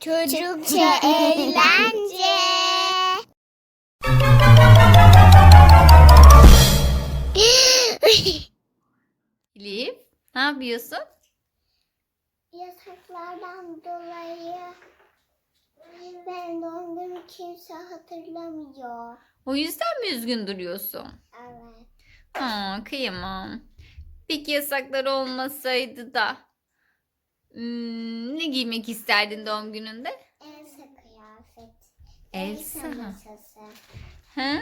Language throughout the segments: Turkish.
Çocukça eğlence. Elif ne yapıyorsun? Yasaklardan dolayı ben doğum günü kimse hatırlamıyor. O yüzden mi üzgün duruyorsun? Evet. Aa, kıyamam. Peki yasaklar olmasaydı da hmm, ne giymek isterdin doğum gününde? Elsa kıyafet. Elsa. masası. Ha,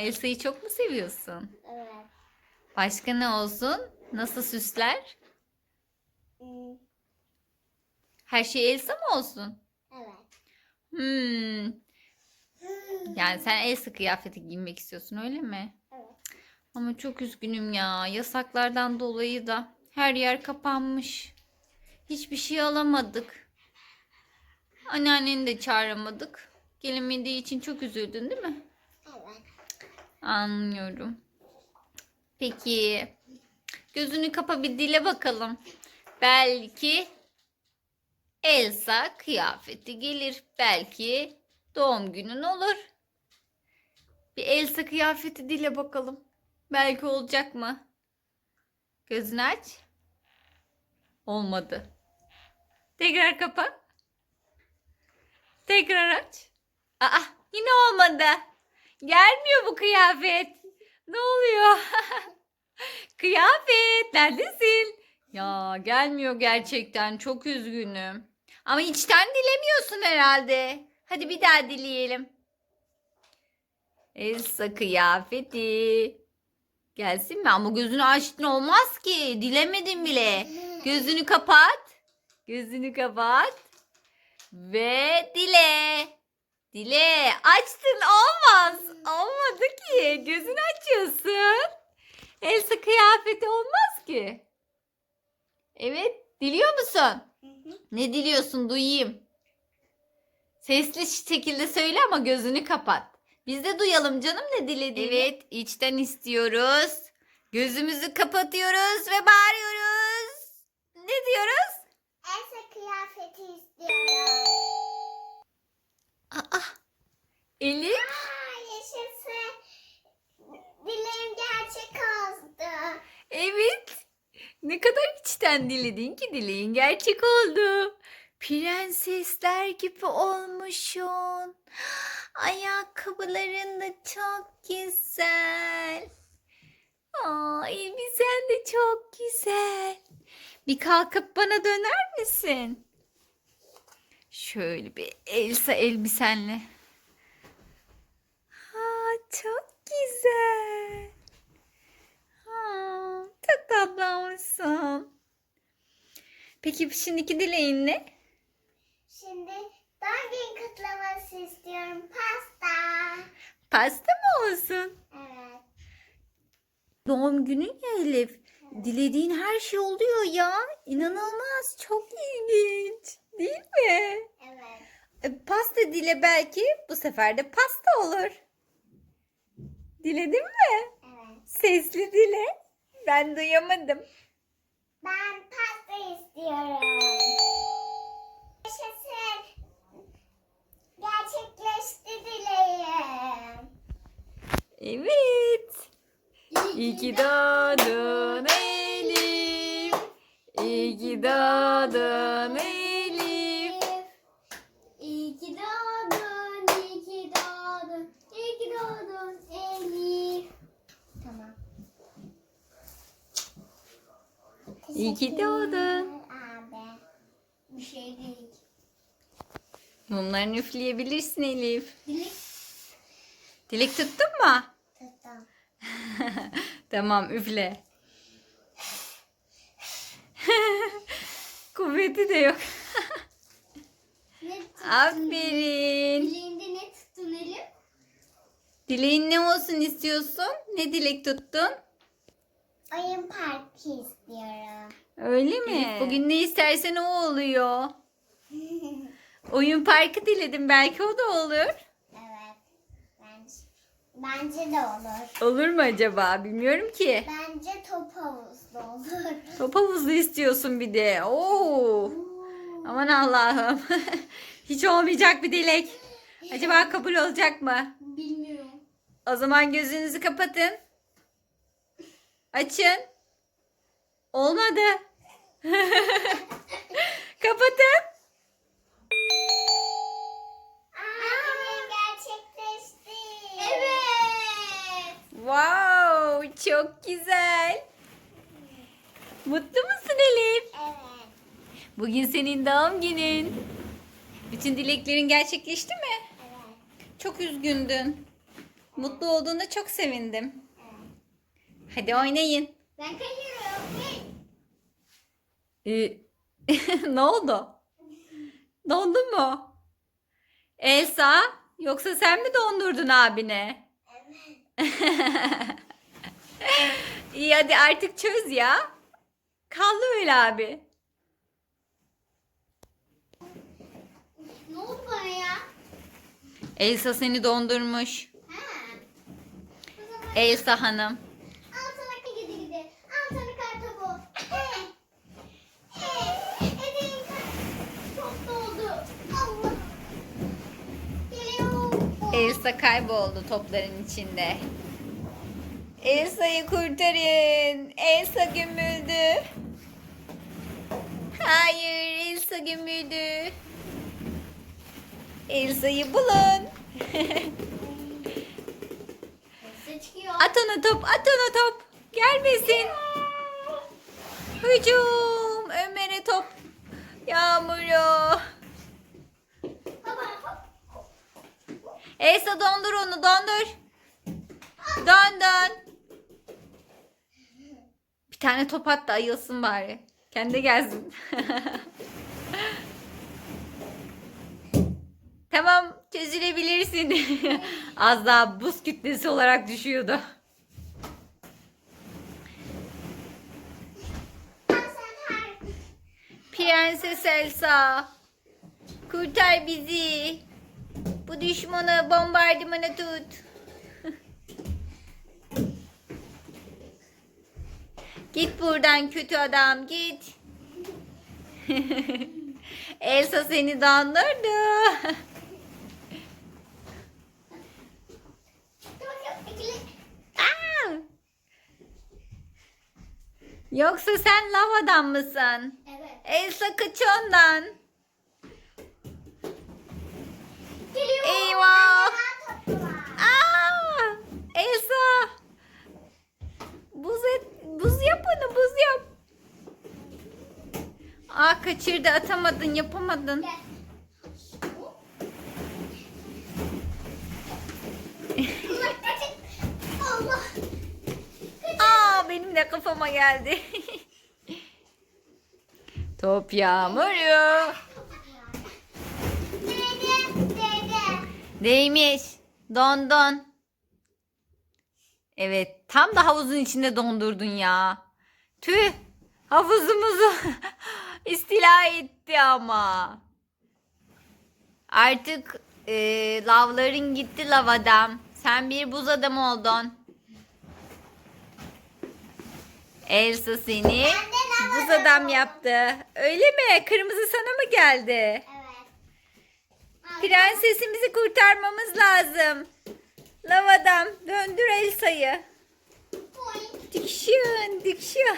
Elsa'yı çok mu seviyorsun? Evet. Başka ne olsun? Nasıl süsler? Hmm, Her şey Elsa mı olsun? Evet. Hmm. Yani sen Elsa kıyafeti giymek istiyorsun öyle mi? Evet. Ama çok üzgünüm ya. Yasaklardan dolayı da her yer kapanmış. Hiçbir şey alamadık. Anneanneni de çağıramadık. Gelemediği için çok üzüldün değil mi? Evet. Anlıyorum. Peki. Gözünü kapa bir dile bakalım. Belki Elsa kıyafeti gelir. Belki doğum günün olur. Bir Elsa kıyafeti dile bakalım. Belki olacak mı? Gözünü aç. Olmadı. Tekrar kapa. Tekrar aç. Aa yine olmadı. Gelmiyor bu kıyafet. Ne oluyor? kıyafet neredesin? Ya gelmiyor gerçekten. Çok üzgünüm. Ama içten dilemiyorsun herhalde. Hadi bir daha dileyelim. Elsa kıyafeti. Gelsin mi? Ama gözünü açtın olmaz ki. Dilemedin bile. Gözünü kapat. Gözünü kapat. Ve dile. Dile. Açtın olmaz. Olmadı ki. Gözünü açıyorsun. Elsa kıyafeti olmaz ki. Evet. Diliyor musun? Hı hı. Ne diliyorsun duyayım. Sesli şekilde söyle ama gözünü kapat. Biz de duyalım canım ne dilediğini. Evet içten istiyoruz. Gözümüzü kapatıyoruz ve bağırıyoruz. Ne diyoruz? Kıyafeti istiyorum. Aa, Elif. Aa, yaşasın. Dileğim gerçek oldu. Evet. Ne kadar içten diledin ki dileğin gerçek oldu. Prensesler gibi olmuşsun. Ayakkabıların da çok güzel. Aa, elbisen de çok güzel. Bir kalkıp bana döner misin? Şöyle bir Elsa elbisenle. Aa, çok güzel. Aa, çok tatlı olmuşsun. Peki şimdiki dileğin ne? Şimdi doğum gün kutlaması istiyorum. Pasta. Pasta mı olsun? Evet. Doğum günün ya Elif. Dilediğin her şey oluyor ya. İnanılmaz. Çok ilginç. Değil mi? Evet. E, Pasta dile belki bu sefer de pasta olur. Diledin mi? Evet. Sesli dile. Ben duyamadım. Ben pasta istiyorum. Yaşasın. Gerçekleşti dileğim. Evet. İyi ki doğdun. İyi ki doğdun Elif. İyi ki doğdun, iyi ki doğdun, iyi ki doğdun Elif. Tamam. İyi ki doğdun. Abi. Bir şey değil. Mumlarını üfleyebilirsin Elif. Dilek Dilek tuttun mu? tuttum. tamam üfle. Kuvveti de yok. Aferin. Dileğinde ne tuttun Elif? Dileğin ne olsun istiyorsun? Ne dilek tuttun? Oyun parkı istiyorum. Öyle mi? Bugün ne istersen o oluyor. Oyun parkı diledim belki o da olur. Bence, de olur. Olur mu acaba? Bilmiyorum ki. Bence top havuzlu olur. Top havuzu istiyorsun bir de. Oo. Oo. Aman Allah'ım. Hiç olmayacak bir dilek. Acaba kabul olacak mı? Bilmiyorum. O zaman gözünüzü kapatın. Açın. Olmadı. kapatın. Wow, çok güzel. Mutlu musun Elif? Evet. Bugün senin doğum günün. Bütün dileklerin gerçekleşti mi? Evet. Çok üzgündün. Mutlu olduğunda çok sevindim. Evet. Hadi oynayın. Ben kaçıyorum. Ee, ne oldu? Dondun mu? Elsa, yoksa sen mi dondurdun abine? İyi hadi artık çöz ya. Kaldı öyle abi. Ne oldu bana ya? Elsa seni dondurmuş. Ha. Elsa hanım. Elsa kayboldu topların içinde. Elsa'yı kurtarın. Elsa gömüldü. Hayır, Elsa gömüldü. Elsa'yı bulun. At ona top, at ona top. Gelmesin. Hücum. Elsa dondur onu, dondur. Dön dön. Bir tane top at da ayılsın bari. Kendi gelsin. tamam çözülebilirsin. Az daha buz kütlesi olarak düşüyordu. Prenses Elsa. Kurtar bizi. Bu düşmanı bombardımana tut. git buradan kötü adam git. Elsa seni dandırdı. Yoksa sen lav adam mısın? Evet. Elsa kaç ondan. Geliyor. Eyvah. Daha topu var. Aa! Elsa! Buz et, buz yap yap. Aa kaçırdı, atamadın, yapamadın. Aa benim de kafama geldi. Top yağmuru. Dede. Dede. Değmiş. Don don. Evet, tam da havuzun içinde dondurdun ya. Tüh, havuzumuzu istila etti ama. Artık e, lavların gitti lav adam. Sen bir buz adam oldun. Elsa seni buz adam yaptı. Öyle mi? Kırmızı sana mı geldi? Evet. Prensesimizi kurtarmamız lazım. Lav adam döndür Elsa'yı. Oy. Geliyor.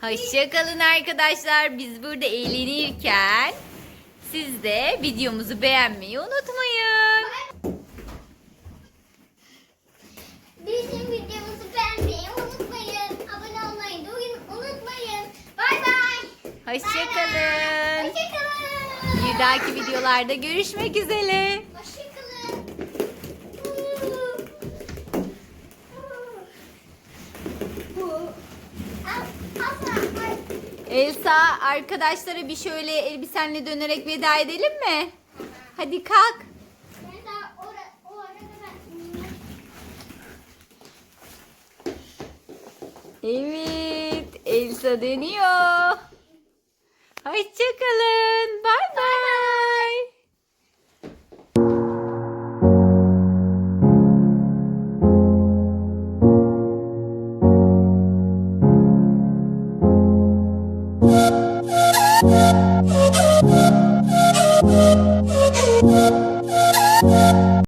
Hoşçakalın arkadaşlar. Biz burada eğlenirken siz de videomuzu beğenmeyi unutmayın. Bizim videomuzu beğenmeyi unutmayın. Abone olmayı unutmayın. Bay bay. Hoşçakalın. Hoşçakalın. Bir dahaki videolarda görüşmek üzere. Hoşçakalın. Al, al sana. Ay. Elsa arkadaşlara bir şöyle elbisenle dönerek veda edelim mi? Hadi kalk. Evet, Elsa dönüyor. Hoşçakalın. Bay bay.